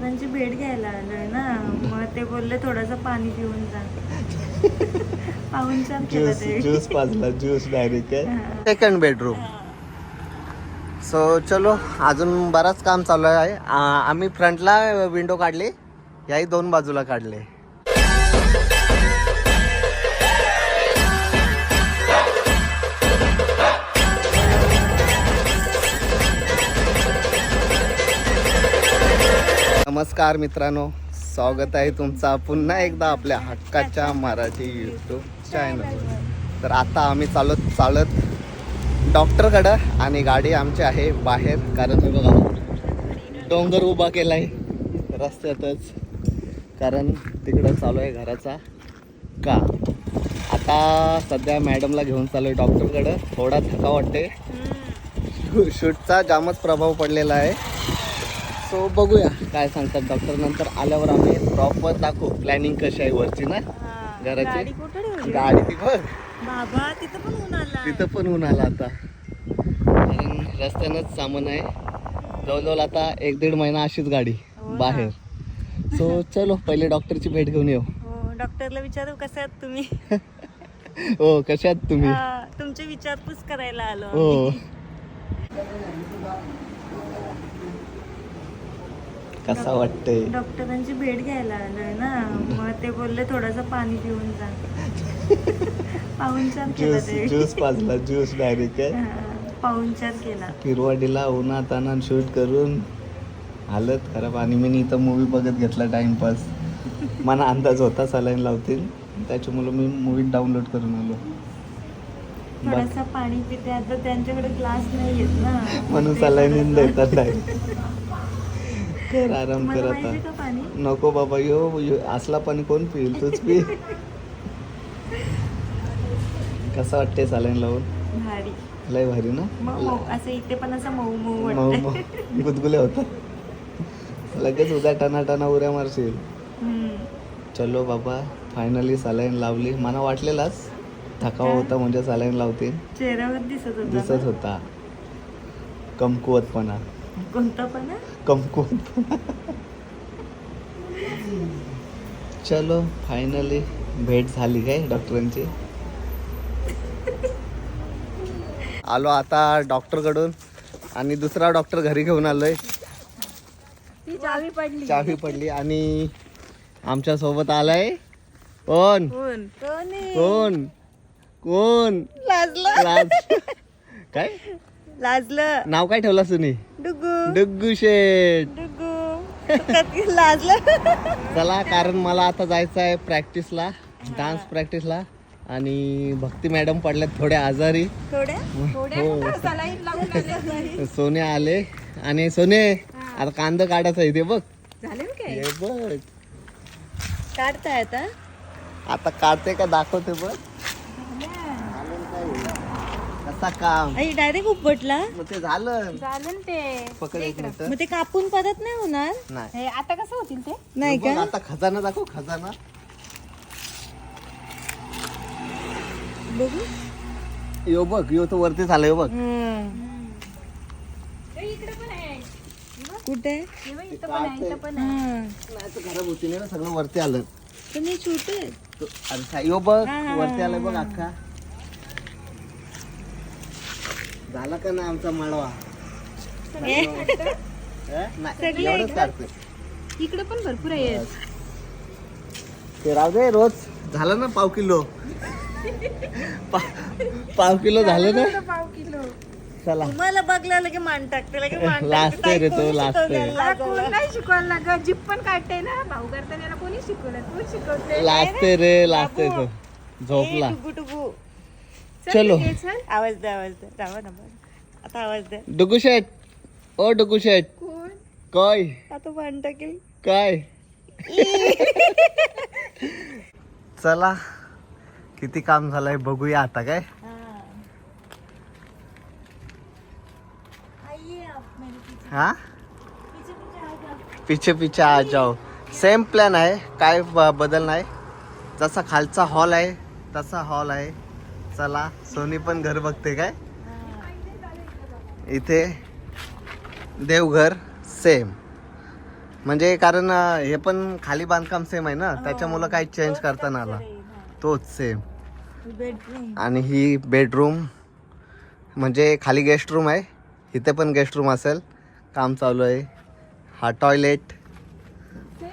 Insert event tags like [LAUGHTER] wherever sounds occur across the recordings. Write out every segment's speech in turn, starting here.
डॉक्टरांची भेट घ्यायला आलोय ना. मग ते बोलले थोडंसं पाणी पिऊन जा. ज्यूस ज्यूस पाजला ज्यूस डायरेक्ट आहे. सेकंड बेडरूम सो चलो अजून बराच काम चालू आहे. आ- आम्ही फ्रंटला विंडो काढली. याही दोन बाजूला काढले. नमस्कार मित्रांनो स्वागत आहे तुमचा पुन्हा एकदा आपल्या हक्काच्या मराठी यूट्यूब चॅनल तर आता आम्ही चालत चालत डॉक्टरकडं आणि गाडी आमची आहे बाहेर कारण हे बघा डोंगर उभा केला आहे रस्त्यातच. कारण तिकडं चालू आहे घराचा का आता सध्या मॅडमला घेऊन चालू आहे डॉक्टरकडं. थोडा थका वाटते शूटचा जामच प्रभाव पडलेला आहे. सो बघूया काय सांगतात डॉक्टर नंतर आल्यावर आम्ही प्रॉपर दाखवू. प्लॅनिंग कशी आहे वरची ना हा. घराची? गाडी ती बघ. बाबा तिथं पण ऊन आला. तिथं पण ऊन आला आता. कारण रस्त्यानंच सामान आहे. जवळजवळ आता एक दीड महिना अशीच गाडी हो. बाहेर. सो चलो पहिले डॉक्टरची भेट घेऊन येऊ. हो डॉक्टरला विचारू कसं आहात तुम्ही? हो कशात तुम्ही? हा, तुमची विचारपूस करायला आलो हो. कसा वाटतंय? डॉक्टरांची भेट घ्यायला आलोय ना. मग ते बोलले थोडंसं पाणी पिऊन जा. [LAUGHS] पाहुणचार केला ज्यूस ते ज्यूस पाजला ज्यूस डायरेक्ट आहे. हा, पाहुणचार केला. किरवाडीला उन्हात आणून शूट करून हालत खराब आणि मी इथं मूवी बघत घेतला टाइमपास मला अंदाज होता सलाईन लावतील. त्याच्यामुळे मी मूवी डाउनलोड करून आलो. थोडंसं पाणी पिते. आता त्यांच्याकडे ग्लास नाही येत ना. म्हणून सलाईन देतात नाही कर. [LAUGHS] आराम कर आता. नको बाबा यो असला पाणी कोण पिईल? तूच पी कसं वाटते सलाईन लावून? भारी. लय भारी ना? असं इथे पण असं मऊ मऊ मऊ वाटतंय. मऊ. गुदगुले होतात. लगेच उद्या टना टना उऱ्या मारशील. चलो बाबा फायनली सलाईन लावली. मला वाटलेलाच थकावा होता म्हणजे सलाईन लावतील चेहऱ्यावर दिसत होता दिसत? होता. कमकुवतपणा. कोणता पण? कमकुवतपणा चलो फायनली भेट झाली काय डॉक्टरांची आलो आता डॉक्टरकडून आणि दुसरा डॉक्टर घरी घेऊन आलोय. ती चावी पडली. चावी पडली आणि आमच्यासोबत आलाय कोण? कोण? कोण आहे? कोण? कोण? लाजलं. लाज काय? लाजलं. नाव काय ठेवलं सुनी? डुगू. डुग्गू लाजलं? चला कारण मला आता जायचं आहे प्रॅक्टिसला डान्स प्रॅक्टिसला आणि भक्ती मॅडम पडल्यात थोड्या आजारी. हो. [LAUGHS] सोने आले. आणि सोने आता कांदा काढायचा ते बघ. हे बघ. काढताय आता? आता काढते का दाखवते बघ. कसा काम. आई डायरेक्ट उपटला? मग ते झालं. झालं ते. पकड एक मिनिट मग ते कापून परत नाही होणार? नाही. आता कसं होतील ते? नाही बघ, का? आता खजाना दाखव खजाना. बघू. यो बघ यो तो वरती झाला यो बघ. कुठे. नाही तर खराब होती ना सगळं वरती आलं. तुम्ही छोटे तो- अरे सा- यो बघ हा, हा, वरती आलंय बघ. अख्खा. झाला का ना आमचा माळवा? नाही सगळे एवढंच काढतोय इकडे पण भरपूर आहे ते राहू दे रोज. झालं ना पाव किलो? पा- पाव किलो झालं ना? पाव किलो. चला. तुम्हाला बघला लगे मान टाकते लगे मान Last आहे रे तो, last आहे. नाही शिकवायला लागत जीप पण काढते ना. भाऊ करताना याला कोणी शिकवलं? तू शिकवते. लाजते रे? लाजते तो. झोपला. चलो आवाज द्या आवाज ना बरं. आता आवाज द्या डुगू शेट ओ डुगू शेट काय? आता मान टाकेल काय? चला किती काम झालंय बघूया आता काय. हा. पिछे. पिछे आ जाओ. सेम प्लॅन आहे. काय बदल नाही जसा खालचा हॉल आहे तसा हॉल आहे. चला सोनी पण घर बघते काय? इथे देवघर सेम म्हणजे कारण हे पण खाली बांधकाम सेम आहे ना? त्याच्यामुळं काही चेंज करता नाही आला. तोच सेम आणि ही बेडरूम म्हणजे खाली गेस्ट रूम आहे. इथे पण गेस्ट रूम असेल. काम चालू आहे. हा टॉयलेट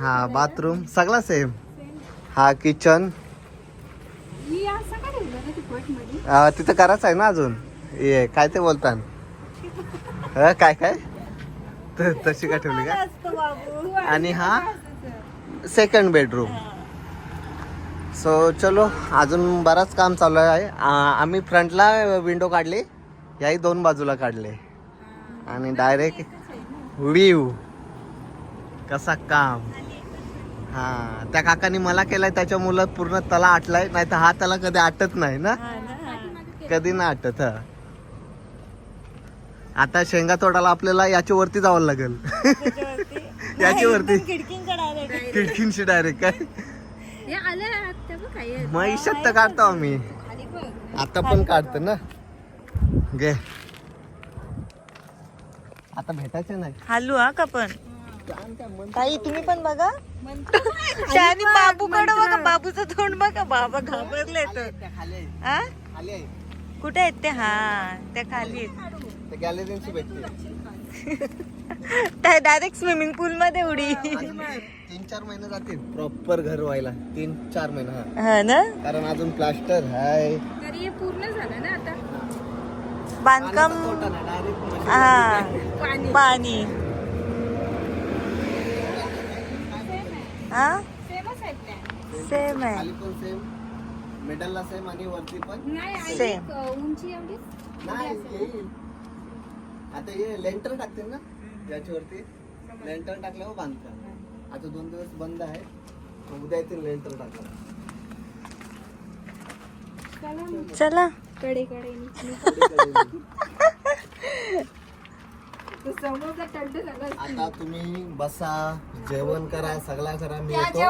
हा बाथरूम सगळा सेम हा किचन ही असं का ठेवलं रे तू मध्ये तिथं करायचं आहे ना अजून? ये काय ते बोलता काय काय? त- तशी का ठेवली का? आणि हा? सेकंड बेडरूम सो चलो अजून बराच काम चालू आहे. आम्ही फ्रंटला विंडो काढले याही दोन बाजूला काढले. आणि डायरेक्ट व्ह्यू कसा काम? हा त्या काकानी मला केलाय त्याच्या मुलं पूर्ण तला आटलाय नाही तर हा त्याला कधी आटत नाही ना? कधी ना आटत हा. आता शेंगा तोडायला आपल्याला याच्या वरती जावं लागेल. त्याच्यावरती [LAUGHS] याची वरती. खिडकींशी डायरेक्ट काय? हे आहे. म्हैशात तर काढतो आम्ही. आता पण काढतो ना? घे. आता भेटायचं नाही. हालू हा का पण? ताई तुम्ही पण बघा. आणि बाबूकडे बघा बाबूचं तोंड बघा बाबा घाबरले तर हा कुठे आहेत ते? हा त्या खाली त्या डायरेक्ट स्विमिंग पूल मध्ये उडी. तीन चार महिने जातील. प्रॉपर घर व्हायला. तीन चार महिने हा. ना? कारण अजून प्लास्टर हाय. तरी पूर्ण झालं ना आता? बांधकाम हा. पाणी पाणी हा. सेम आहे. खाली पण सेम मिडलला सेम आणि वरती पण नाही Same. अं, उंची एवढी? नाही येईल. आता हे लेंटर टाकतील ना? याच्यावरती. लेंटर टाकल्यावर बांधतात आता दोन दिवस बंद आहे. मग उद्या येतील लेंटर टाकलं चला मग. चला. कडे कडे [LAUGHS] समोरचा आता तुम्ही बसा. जेवण करा सगळा करा मी येतो.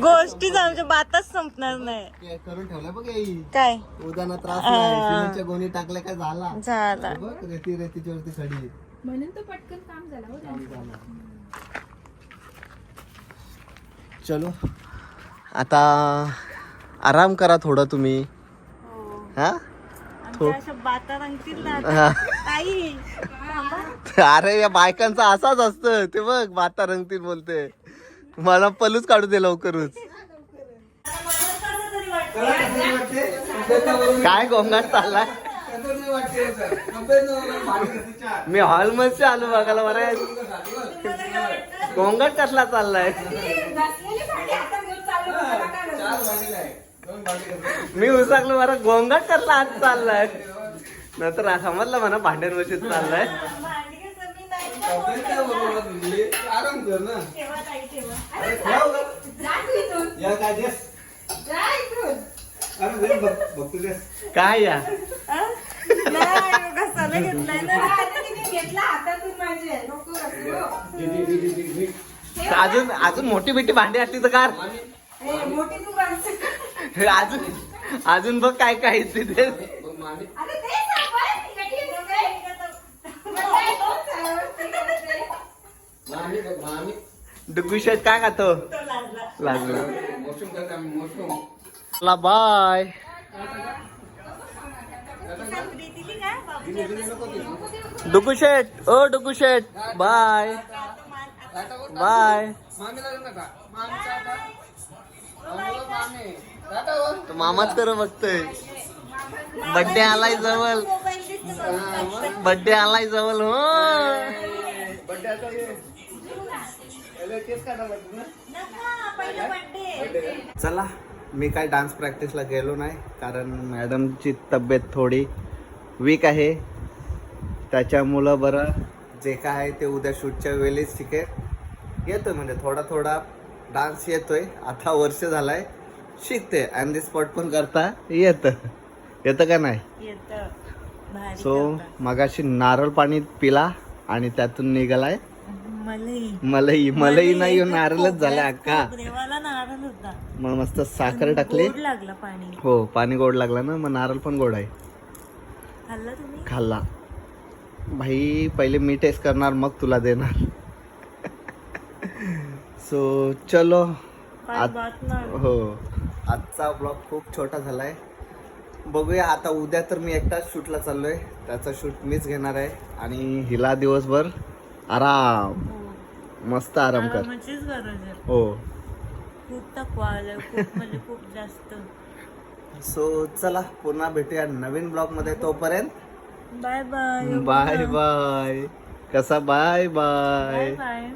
गोष्टीच आमच्या बातच संपणार नाही. ते करून ठेवलं बघ येई काय? उद्याना त्रास नाही. सिमेंटच्या गोणी टाकल्या काय झाला? झाला. बघ रेती रेतीच्या वरती खडी म्हणून तो पटकन काम झालं हो. चलो. आता आराम करा थोडं तुम्ही. हा. आमच्या अशा बाता रंगतील ना हा. ताई अरे या बायकांचा असाच असत ते बघ माता रंगतील बोलते. मला पलूच काढू दे लवकरच. काय गोंगाट चाललाय? मी हॉलमध्ये आलो बघायला बरं. गोंगाट कसला चाललाय? मी उसाकलो बरं गोंगाट कसला आज चाललाय? नंतर समजलं म्हणा भांड्यांवरती चाललाय. काय या? अजून अजून मोठी बिठी भांडी असली तर कार अजून अजून बघ काय काय तिथे. डुगू शेट काय खातो? लागलं. चला बाय. डुगू शेट ओ डुगू शेट बाय. बाय. तो मामाच करू बघतोय. बड्डे आलाय जवळ. बड्डे आलाय जवळ हो. चला मी काय डान्स प्रॅक्टिसला गेलो नाही कारण मॅडमची तब्येत थोडी वीक आहे. त्याच्यामुळं बरं जे काय आहे ते उद्या शूटच्या वेळेस शिके येतोय म्हणजे थोडा थोडा डान्स येतोय. आता वर्ष झालाय शिकते. ऑन दी स्पॉट पण करता येतं. येतं का नाही? येतं. भारी सो. मगाशी नारळ पाणी पिला आणि त्यातून निघालाय. मलई. मलई मलई नाही नारळच झाला अक्का. देवाला नारळ होता. मग मस्त साखर टाकली. गोड लागला पाणी. हो पाणी गोड लागला ना मग नारळ पण गोड आहे. खाल्ला तुम्ही? खाल्ला. भाई पहिले मी टेस्ट करणार मग तुला देणार. सो चलो. आत- नाही हो. आजचा ब्लॉग खूप छोटा झालाय. बघूया आता उद्या तर मी एकटाच शूटला चाललोय. त्याचा शूट मीच घेणार आहे. आणि हिला दिवसभर आराम. मस्त आराम कर. आरामाचीच गरज आहे. हो. खूप थकवा आलाय खूप म्हणजे खूप जास्त. सो चला पुन्हा भेटूया नवीन ब्लॉगमध्ये तोपर्यंत. Bye bye. Bye bye. कसा बाय बाय. Bye bye.